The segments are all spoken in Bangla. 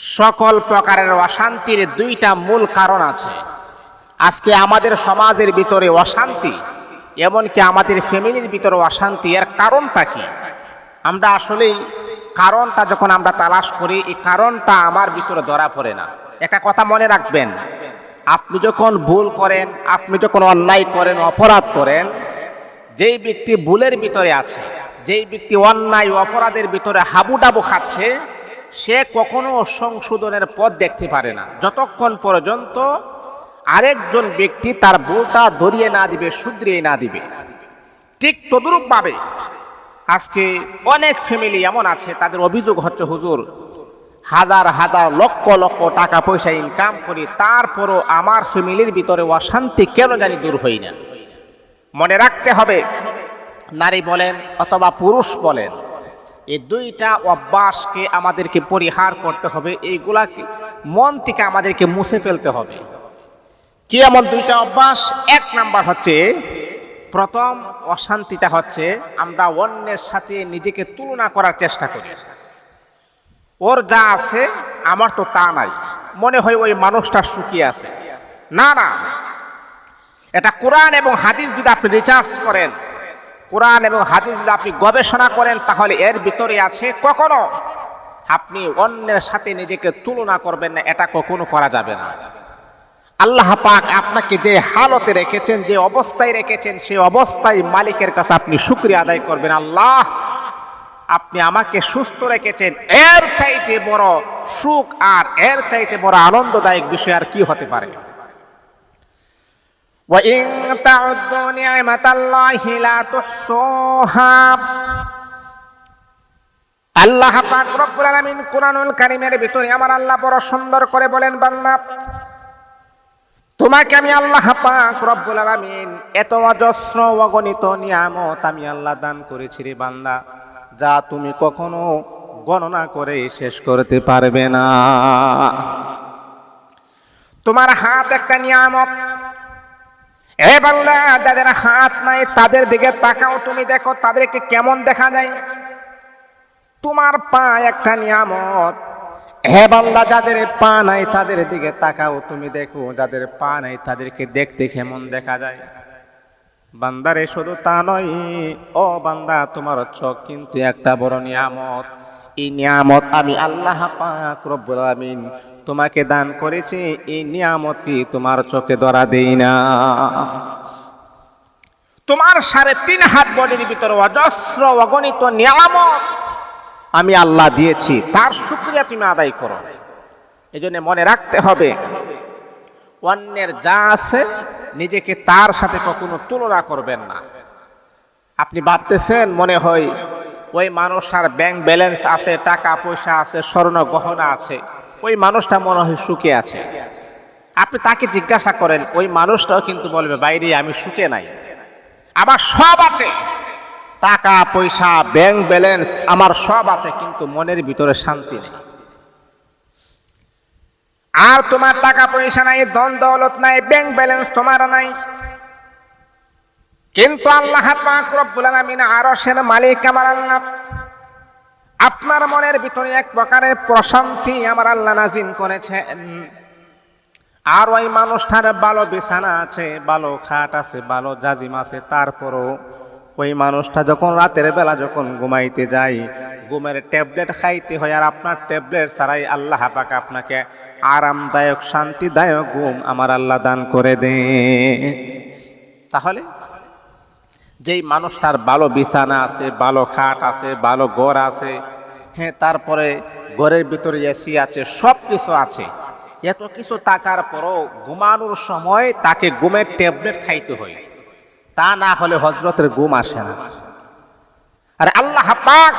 সকল প্রকারের অশান্তির দুইটা মূল কারণ আছে। আজকে আমাদের সমাজের ভিতরে অশান্তি, এমনকি আমাদের ফ্যামিলির ভিতরে অশান্তি এর কারণটা কি? আমরা আসলেই কারণটা যখন আমরা তালাশ করি, এই কারণটা আমার ভিতরে ধরা পড়ে না। একটা কথা মনে রাখবেন, আপনি যখন ভুল করেন, আপনি যখন অন্যায় করেন, অপরাধ করেন, যেই ব্যক্তি ভুলের ভিতরে আছে, যেই ব্যক্তি অন্যায়, অপরাধের ভিতরে হাবুডাবু খাচ্ছে সে কখনো সংশোধনের পথ দেখতে পারে না। যতক্ষণ পর্যন্ত আরেকজন ব্যক্তি তার ভুলটা ধরিয়ে না দিবে, শুধরিয়ে না দিবে। ঠিক তদরূপভাবে আজকে অনেক ফ্যামিলি এমন আছে, তাদের অভিযোগ হচ্ছে, হুজুর, হাজার হাজার লক্ষ লক্ষ টাকা পয়সা ইনকাম করি, তারপরও আমার ফ্যামিলির ভিতরে অশান্তি কেন জানি দূর হই না? মনে রাখতে হবে, নারী বলেন অথবা পুরুষ বলেন এই দুইটা অভ্যাসকে আমাদেরকে পরিহার করতে হবে, এইগুলাকে, মন থেকে আমাদেরকে মুছে ফেলতে হবে। কি এমন দুইটা অভ্যাস? এক নাম্বার হচ্ছে, প্রথম অশান্তিটা হচ্ছে আমরা অন্যের সাথে নিজেকে তুলনা করার চেষ্টা করি। ওর যা আছে, আমার তো তা নাই। মনে হয় ওই মানুষটা সুখী আছে। না না। এটা কোরআন এবং হাদিস যদি আপনি রিচার্জ করেন কোরআন এবং হাদিস যদি আপনি গবেষণা করেন, তাহলে এর ভিতরে আছে কখনো আপনি অন্যের সাথে নিজেকে তুলনা করবেন না, এটা কখনো করা যাবে না। আল্লাহ পাক আপনাকে যে হালতে রেখেছেন, যে অবস্থায় রেখেছেন সেই অবস্থায় মালিকের কাছে আপনি শুক্রিয়া আদায় করবেন। আল্লাহ, আপনি আমাকে সুস্থ রেখেছেন। এর চাইতে বড় সুখ আর এর চাইতে বড় আনন্দদায়ক বিষয় আর কি হতে পারে? وإن تعدوا نعمة الله لا تحصوها আল্লাহ পাক রব্বুল আলামিন কুরআনুল কারীমের ভিতরে আমার আল্লাহ বড় সুন্দর করে বলেন বান্দা তোমাকে আমি আল্লাহ পাক রব্বুল আলামিন এত অজস্র অগণিত নিয়ামত আমি আল্লাহ দান করেছি রে বান্দা যা তুমি কখনো গণনা করে শেষ করতে পারবে না তোমার হাত একটা নিয়ামত এ যাদের হাত নাই, তাদের দিকে তাকাও। তুমি দেখো, তাদেরকে কেমন দেখা যায়? তোমার পা একটা নিয়ামত। হে বান্দা যাদের পা নাই, তাদের দিকে তাকাও। তুমি দেখো, যাদের পা নাই, তাদেরকে দেখতে কেমন দেখা যায়? বান্দারে, শুধু তা নয়, ও বান্দা, তোমার চোখ কিন্তু একটা বড় নিয়ামত। এই নিয়ামত আমি আল্লাহ পাক রব্বুল আলামিন তোমাকে দান করেছে, এই নিয়ামত কি তোমার চোখে ধরা দেই না? তোমার সাড়ে তিন হাত বডির ভিতরে অজস্র অগণিত নিয়ামত আমি আল্লাহ দিয়েছি, তার শুক্রিয়া তুমি আদায় করো। এই জন্য মনে রাখতে হবে, অন্যের যা আছে নিজেকে তার সাথে কখনো তুলনা করবেন না। আপনি ভাবতেছেন মনে হয়, ওই মানুষটার ব্যাংক ব্যালেন্স আছে, টাকা পয়সা আছে, স্বর্ণ গহনা আছে ওই মানুষটা মনে হয় সুখে আছে। আপনি তাকে জিজ্ঞাসা করেন, ওই মানুষটাও কিন্তু বলবে, বাইরে আমি সুখে নাই। আমার সব আছে। টাকা, পয়সা ব্যাংক ব্যালেন্স আমার সব আছে, কিন্তু মনের ভিতরে শান্তি নেই। আর তোমার টাকা, পয়সা নাই দন দৌলত নাই ব্যাংক ব্যালেন্স তোমার নাই। কিন্তু আল্লাহ আলামিন আরশের মালিক আমার আল্লাহ আপনার মনের ভিতরে এক প্রকারের প্রশান্তি আমার আল্লাহ নাজিন করেছেন। আর ওই মানুষটার ভালো বিছানা আছে, ভালো খাট আছে, ভালো জাজিম আছে, তারপরও ওই মানুষটা যখন রাতের বেলা যখন ঘুমাইতে যায়, ঘুমের ট্যাবলেট খাইতে হয় আর আপনার ট্যাবলেট ছাড়াই আল্লাহ পাক আপনাকে আরামদায়ক, শান্তিদায়ক ঘুম আমার আল্লাহ দান করে দে তাহলে যেই মানুষটার ভালো বিছানা আছে, ভালো খাট আছে, ভালো ঘর আছে হ্যাঁ তারপরে ঘরের ভিতরে এসি আছে সব কিছু আছে। এত কিছু টাকার পরও ঘুমানোর সময় তাকে ঘুমের ট্যাবলেট খাইতে হয়। তা না হলে হজরতের ঘুম আসে না। আরে আল্লাহ পাক,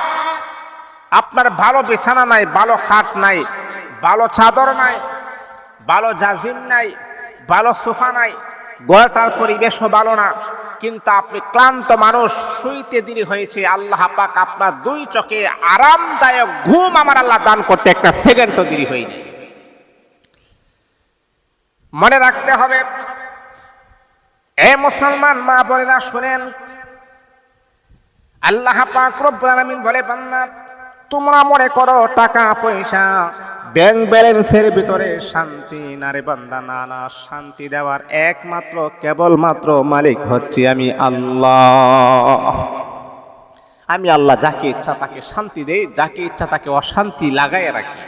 আপনার ভালো বিছানা নাই, ভালো খাট নাই, ভালো চাদর নাই, ভালো জাজিম নাই, ভালো সোফা নাই গড়টার পরিবেশও ভালো না। কিন্তু আপনি ক্লান্ত মানুষ, শুইতে দেরি হয়েছে। আল্লাহ পাক আপনার দুই চোখে আরামদায়ক ঘুম আমার আল্লাহ দান করতে একটা সেকেন্ডও দেরি হয়নি। মনে রাখতে হবে, এ মুসলমান মা বোনেরা শুনেন, আল্লাহ পাক রব্বুল আলামিন বলে, বান্দা তোমরা মনে করো টাকা, পয়সা ব্যাংক ব্যালেন্সের ভিতরে শান্তি, নারে বান্দা না না শান্তি দেওয়ার একমাত্র, কেবলমাত্র মালিক হচ্ছে আমি আল্লাহ। আমি আল্লাহ যাকে ইচ্ছা তাকে শান্তি দেই, যাকে ইচ্ছা তাকে অশান্তি লাগাই রাখি।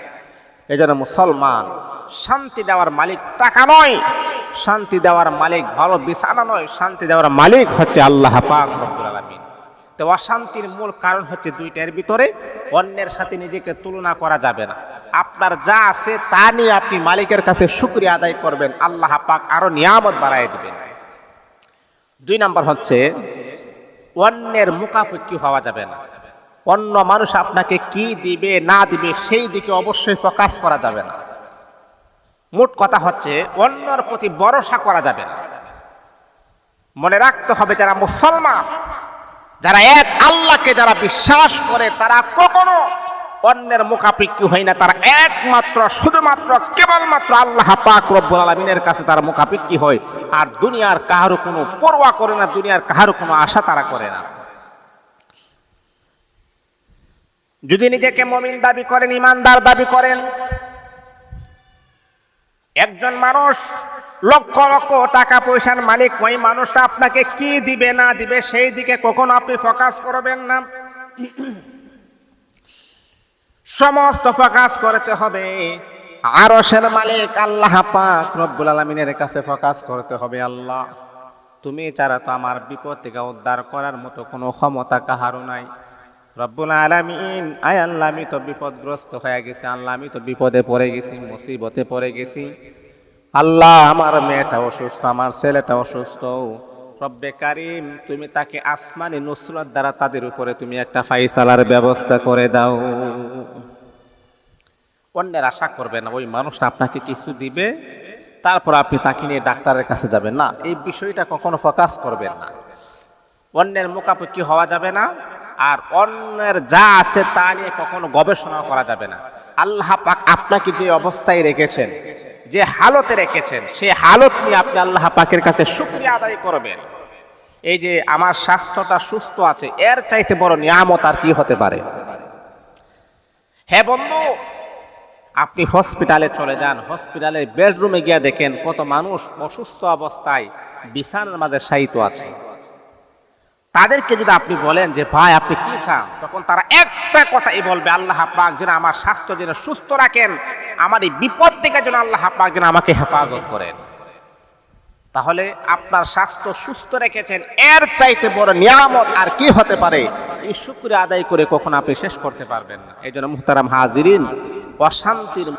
এই জন্য মুসলমান, শান্তি দেওয়ার মালিক টাকা নয়, শান্তি দেওয়ার মালিক ভালো বিছানা নয়, শান্তি দেওয়ার মালিক হচ্ছে আল্লাহ পাক রব্বুল আলামিন। তো অশান্তির মূল কারণ হচ্ছে দুইটার ভিতরে অন্যের সাথে নিজেকে তুলনা করা যাবে না। আপনার যা আছে তা নিয়ে আপনি মালিকের কাছে শুক্রিয়া আদায় করবেন। আল্লাহ পাক আরও নিয়ামত বাড়ায় দেবেন। দুই নাম্বার হচ্ছে, অন্যের মুখাপেক্ষি হওয়া যাবে না। অন্য মানুষ আপনাকে কি দিবে, না দিবে, সেই দিকে অবশ্যই ফোকাস করা যাবে না। মোট কথা হচ্ছে, অন্যর প্রতি ভরসা করা যাবে না। মনে রাখতে হবে যারা মুসলমান যারা এক, আল্লাহকে যারা বিশ্বাস করে, তারা কখনো অন্যের মুখাপেক্ষি হয় না। তারা একমাত্র, শুধুমাত্র, কেবলমাত্র আল্লাহ পাক রব্বুল আলমিনের কাছে তারা মুখাপেক্ষি হয়। আর দুনিয়ার কাহারও কোনো পরোয়া করে না, দুনিয়ার কাহারও কোনো আশা তারা করে না। যদি নিজেকে মমিন দাবি করেন ইমানদার দাবি করেন, একজন মানুষ লক্ষ লক্ষ টাকা পয়সার মালিক, ওই মানুষটা আপনাকে কি দিবে, না দিবে, সেই দিকে কখনো আপনি ফোকাস করবেন না। সমস্ত ফোকাস করতে হবে। আরশের মালিক আল্লাহ পাক রব্বুল আলমিনের কাছে ফোকাস করতে হবে, আল্লাহ। তুমি ছাড়া তো আমার বিপদ থেকে উদ্ধার করার মতো কোনো ক্ষমতা কাহারও নাই। রব্বুল আলামিন, আয় আল্লাহ, আমি তো বিপদগ্রস্ত হয়ে গেছি, আল্লাহ, আমি তো বিপদে পড়ে গেছি, মুসিবতে পড়ে গেছি। আল্লাহ আমার মেয়েটা অসুস্থ, আমার ছেলেটা অসুস্থ। রব্বে কারিম, তুমি তাকে আসমানি নুসরত দ্বারা তাদের উপরে তুমি একটা ফাইসালার ব্যবস্থা করে দাও। অন্যের আশা করবে না, ওই মানুষটা আপনাকে কিছু দিবে, তারপর আপনি তাকে নিয়ে ডাক্তারের কাছে যাবেন। না, এই বিষয়টা কখনো ফোকাস করবেন না। অন্যের মুখাপেক্ষি হওয়া যাবে না, আর অন্যের যা আছে তা নিয়ে কখনো গবেষণা করা যাবে না। আল্লাহ পাক আপনাকে যে অবস্থায় রেখেছেন, যে হালতে রেখেছেন, সে হালত নিয়ে আপনি আল্লাহ পাকের কাছে শুক্রিয়া আদায় করবেন। এই যে আমার স্বাস্থ্যটা সুস্থ আছে, এর চাইতে বড় নিয়ামত আর কি হতে পারে? হ্যাঁ বন্ধু, আপনি হসপিটালে চলে যান হসপিটালে বেডরুমে গিয়ে দেখেন কত মানুষ অসুস্থ অবস্থায়, বিছানার মাঝে শায়িত আছে। তাদেরকে যদি আপনি বলেন যে, ভাই, আপনি কি চান? তখন তারা একটা কথাই বলবে, আল্লাহ পাক যেন আমার স্বাস্থ্য যেন সুস্থ রাখেন, আমার এই বিপদ থেকে যেন আল্লাহ পাক যেন আমাকে হেফাজত করেন। তাহলে আপনার স্বাস্থ্য সুস্থ রেখেছেন, এর চাইতে বড় নিয়ামত আর কি হতে পারে? এই শুক্রিয়া আদায় করে কখন আপনি শেষ করতে পারবেন না। এই জন্য মুহতারাম হাজিরিন, অশান্তির